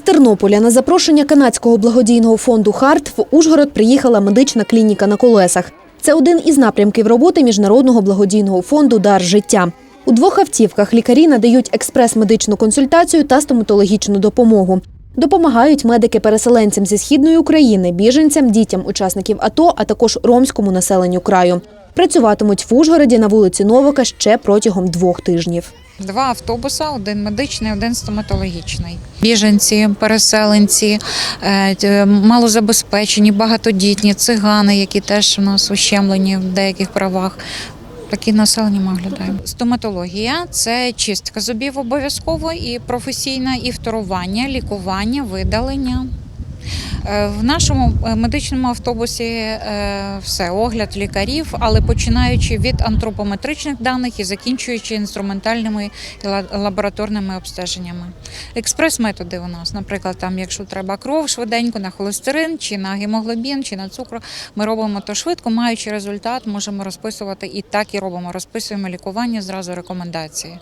Тернополя на запрошення канадського благодійного фонду Харт в Ужгород приїхала медична клініка на колесах. Це один із напрямків роботи міжнародного благодійного фонду Дар життя. У двох автівках лікарі надають експрес-медичну консультацію та стоматологічну допомогу. Допомагають медики-переселенцям зі східної України, біженцям, дітям учасників АТО, а також ромському населенню краю. Працюватимуть в Ужгороді на вулиці Новака ще протягом двох тижнів. Два автобуса, один медичний, один стоматологічний. Біженці, переселенці, е, малозабезпечені, багатодітні, цигани, які теж у нас ущемлені в деяких правах. Такі населення ми оглядаємо. Стоматологія це чистка зубів обов'язково і професійна, і вторування, лікування, видалення. Е, В нашому е, медичному автобусі е, все огляд лікарів, але починаючи від антропометричних даних і закінчуючи інструментальними і лабораторними обстеженнями. Експрес-методи у нас, наприклад, там, якщо треба кров швиденько на холестерин, чи на гемоглобін, чи на цукру, ми робимо то швидко, маючи результат, можемо розписувати і так і робимо. Розписуємо лікування зразу рекомендації.